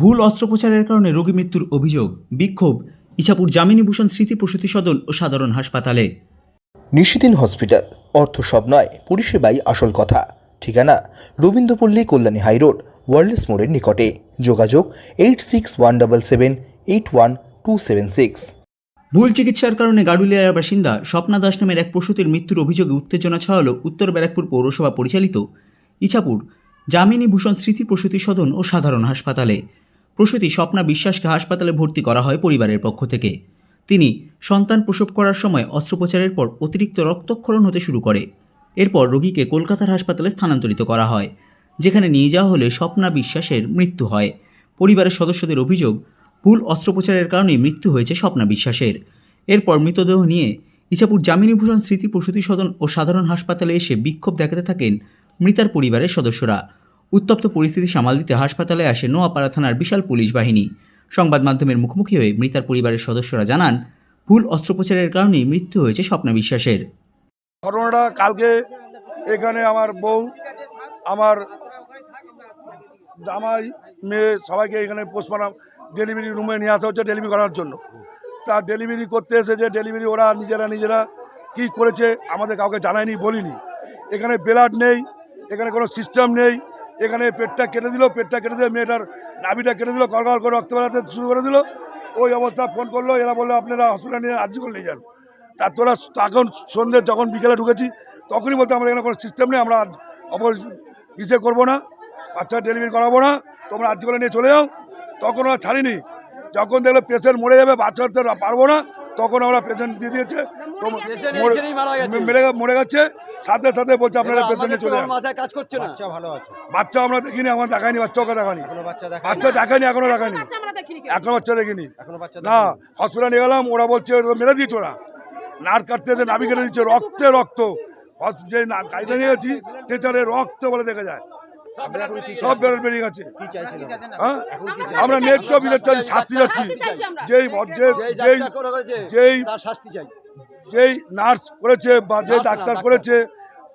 ভুল অস্ত্রোপচারের কারণে রোগী মৃত্যুর অভিযোগ বিক্ষোভ ইছাপুর যামিনীভূষণ স্মৃতি প্রসূতি সদন ও সাধারণ হাসপাতালে। নিশিদিন হসপিটাল অর্থ সব নয় পরিষেবাই আসল কথা। ঠিকানা রবীন্দ্রপল্লী কল্যাণী হাইরোড ওয়ার্ল্ডস মোড়ের নিকটে। যোগাযোগ eight six one double seven eight one two seven six. ভুল চিকিৎসার কারণে গাড়ুলিয়ার বাসিন্দা স্বপ্না দাস নামের এক প্রসূতির মৃত্যুর অভিযোগে উত্তেজনা ছড়ালো উত্তর ব্যারাকপুর পৌরসভা পরিচালিত ইছাপুর যামিনী ভূষণ স্মৃতি প্রসূতি সদন ও সাধারণ হাসপাতালে। প্রসূতি স্বপ্না বিশ্বাসকে হাসপাতালে ভর্তি করা হয় পরিবারের পক্ষ থেকে। তিনি সন্তান প্রসব করার সময় অস্ত্রোপচারের পর অতিরিক্ত রক্তক্ষরণ হতে শুরু করে। এরপর রোগীকে কলকাতার হাসপাতালে স্থানান্তরিত করা হয়, যেখানে নিয়ে যাওয়া হলে স্বপ্না বিশ্বাসের মৃত্যু হয়। পরিবারের সদস্যদের অভিযোগ, ভুল অস্ত্রোপচারের কারণেই মৃত্যু হয়েছে স্বপ্না বিশ্বাসের। এরপর মৃতদেহ নিয়ে ইছাপুর যামিনীভূষণ স্মৃতি প্রসূতি সদন ও সাধারণ হাসপাতালে এসে বিক্ষোভ দেখাতে থাকেন মৃতার পরিবারের সদস্যরা। উত্তপ্ত পরিস্থিতি সামাল দিতে হাসপাতালে আসে নোয়াপাড়া থানার বিশাল পুলিশ বাহিনী। সংবাদ মাধ্যমের মুখোমুখি হয়ে মৃতার পরিবারের সদস্যরা জানান, ভুল অস্ত্রোপচারের কারণেই মৃত্যু হয়েছে স্বপ্না বিশ্বাসের। ঘটনাটা কালকে এখানে আমার বউ, আমার জামাই, মেয়ে সবাইকে এখানে পোস্টমার্টাম ডেলিভারি রুমে নিয়ে আসা হচ্ছে ডেলিভারি করার জন্য। তা ডেলিভারি করতে এসেছে ডেলিভারি ওরা নিজেরা নিজেরা কি করেছে আমাদের কাউকে জানায়নি, বলিনি। এখানে ব্লাড নেই, এখানে কোনো সিস্টেম নেই এখানে পেটটা কেটে দিল, পেটটা কেটে দিয়ে মেয়েটার নাভিটা কেটে দিল কলকল করে রক্ত বেড়াতে শুরু করে দিল। ওই অবস্থা ফোন করল, এরা বলল, আপনারা হসপিটালে নিয়ে আর্জি করে নিয়ে যান। তার তোরা তখন সন্ধ্যে যখন বিকেলে ঢুকেছি, তখনই বলতে আমাদের এখানে কোনো সিস্টেম নেই, আমরা অপর ইসে করব না, বাচ্চা ডেলিভারি করাবো না, তোমরা আর্জি করে নিয়ে চলে যাও। তখন ওরা ছাড়িনি। যখন দেখল পেশেন্ট মরে যাবে বাচ্চা হতে পারব না তখন আমরা পেশেন্ট দিয়ে দিয়েছে। মরে- মেরে গে- মরে গেছে। সাথে সাথে বলছে আপনারা পেশেন্ট চলে কাজ করছে বাচ্চা ভালো আছে। বাচ্চা আমরা দেখিনি আমার দেখায়নি বাচ্চা ওকে দেখানি বাচ্চা দেখা বাচ্চা দেখায়নি এখনও দেখায়নি। এখনও বাচ্চা দেখিনি। এখনও বাচ্চা না হসপিটালে নিয়ে গেলাম ওরা বলছে ওরা মেরে দিয়েছে ওরা। নার কাটতে এসে নাভি কেটে দিচ্ছে রক্তে রক্ত। যে না- গাড়িটা নিয়ে গেছি টিচারে রক্ত বলে দেখা যায়। সব বেরো বেরিয়ে গেছে। হ্যাঁ? আমরা ন্যায্য বিচার চাই শাস্তি যাচ্ছি যেই যেই যেই যেই তার শাস্তি চাই। যেই নার্স করেছে বা যে ডাক্তার। করেছে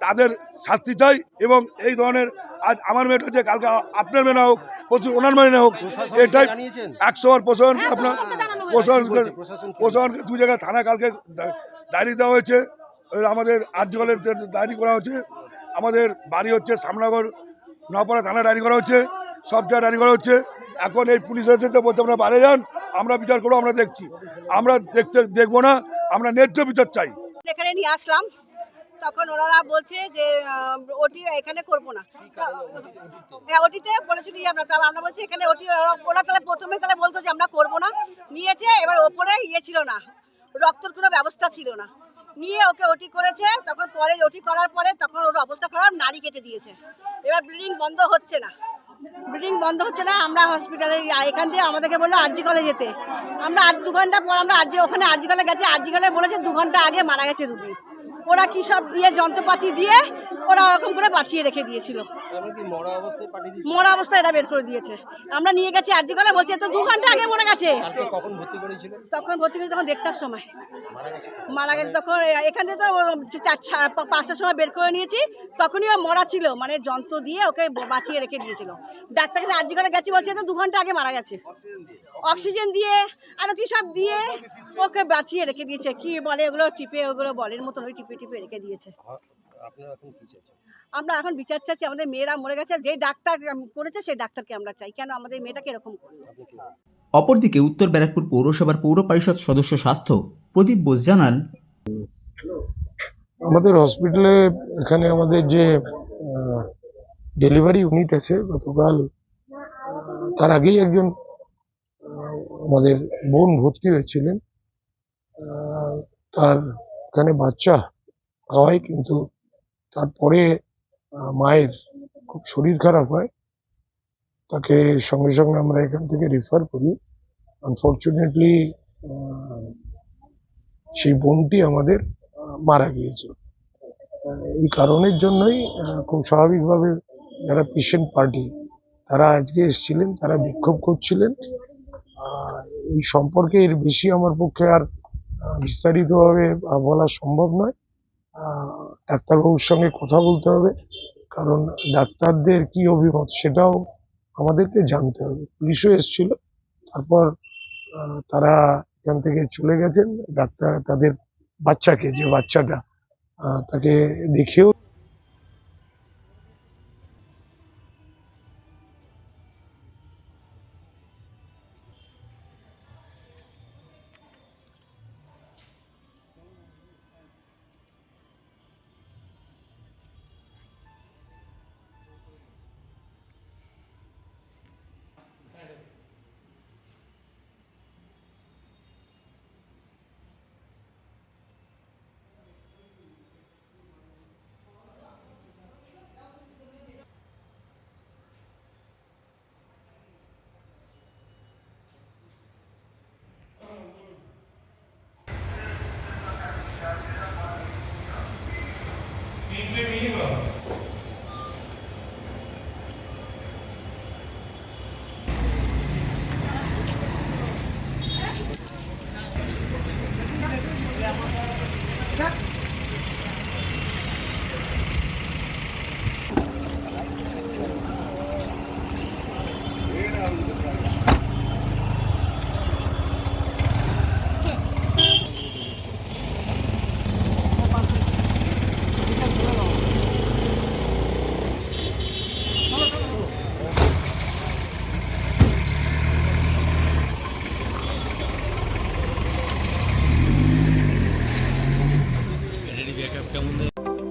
তাদের শাস্তি চাই এবং এই ধরনের আজ আমার মেয়েটা হচ্ছে কালকে আপনার মেয়ে না হোক প্রচুর ওনার মেয়ে না হোক এটাই একশো বার প্রশাসনকে আপনার প্রশাসনকে প্রশাসন কি প্রশাসনকে দু জায়গায় থানায় কালকে ডায়েরি দেওয়া হয়েছে। আমাদের আর্যকলের ডায়েরি করা হয়েছে আমাদের বাড়ি হচ্ছে সামনগর নপাড়া থানা ডায়েরি করা হচ্ছে সব জায়গায় ডায়েরি করা হচ্ছে। এখন এই পুলিশ এসেছে বলছে আমরা বাইরে যান আমরা বিচার করব আমরা দেখছি। আমরা দেখতে দেখব না আমরা ন্যায্য বিচার চাই। এখানে নিয়ে আসলাম তখন ওনারা বলছে যে ওটি এখানে করব না। হ্যাঁ ওটিতে বলেছিল আমরা তারপর আমরা বলছি এখানে ওটি ওরা- ওরা তাহলে প্রথমে তাহলে বলতো যে আমরা করব না। নিয়েছে এবার ওপরে ইয়ে ছিল না রক্তর কোনো ব্যবস্থা ছিল না। নিয়ে ওকে ওটি করেছে, তখন পরে ওটি করার পরে তখন ওর অবস্থা খারাপ, নাড়ি কেটে দিয়েছে। এবার ব্লিডিং বন্ধ হচ্ছে না। ব্লিডিং বন্ধ হচ্ছে না, আমরা হসপিটালে এখান দিয়ে আমাদেরকে বলল আরজি কলে যেতে। আমরা আর দু ঘণ্টা পর আমরা আরজি ওখানে আরজি কলে গেছি, আরজি কলে বলেছে দু ঘণ্টা আগে মারা গেছে রুগী ওরা কি সব দিয়ে যন্ত্রপাতি দিয়ে ওরা ওরকম করে বাঁচিয়ে রেখে দিয়েছিল। মরা অবস্থায় এটা বের করে দিয়েছে। আমরা নিয়ে গেছি আরজি কলে বলছি তো দু ঘণ্টা আগে মরে গেছে। তখন ভর্তি করেছি তখন দেড়টার সময়। মারা গেছে তখন এখান থেকে তো চার পাঁচটার সময় বের করে নিয়েছি। তখনই ও মরা ছিল মানে যন্ত্র দিয়ে ওকে বাঁচিয়ে রেখে দিয়েছিল। ডাক্তার কাছে আর্জি করে গেছি বলছে তো দু ঘণ্টা আগে মারা গেছে। অক্সিজেন দিয়ে আরও কি সব দিয়ে ওকে বাঁচিয়ে রেখে দিয়েছে? কি বলে ওগুলো? টিপে ওগুলো বলের মতন ওই টিপে টিপে রেখে দিয়েছে। আমরা এখন বিচার চাচ্ছি আমাদের মেয়েরা মরে গেছে যে ডাক্তার করেছে সেই ডাক্তারকে আমরা চাই। কেন আমাদের মেয়েটাকে এরকম করল অপরদিকে উত্তর ব্যারাকপুর পৌরসভার পৌর পরিষদ সদস্য স্বাস্থ্য প্রদীপ বোস জানান আমাদের হসপিটালে এখানে আমাদের যে ডেলিভারি ইউনিট আছে গতকাল তার আগেই একজন আমাদের বোন ভর্তি হয়েছিলেন। তার এখানে বাচ্চা হয় কিন্তু তারপরে মায়ের খুব শরীর খারাপ হয়। তাকে সঙ্গে সঙ্গে আমরা এখান থেকে রেফার করি। আনফর্চুনেটলি সেই বোনটি আমাদের মারা গিয়েছে। এই কারণের জন্যই খুব স্বাভাবিকভাবে যারা পেশেন্ট পার্টি তারা আজকে এসেছিলেন, তারা বিক্ষোভ করছিলেন। এই সম্পর্কে এর বেশি আমার পক্ষে আর বিস্তারিতভাবে বলা সম্ভব নয়। ডাক্তারবাবুর সঙ্গে কথা বলতে হবে, কারণ ডাক্তারদের কি অভিমত সেটাও আমাদেরকে জানতে হবে। পুলিশও এসেছিল, তারপর তারা এখান থেকে চলে গেছেন। ডাক্তার, তাদের বাচ্চাকে, যে বাচ্চাটা তাকে দেখেও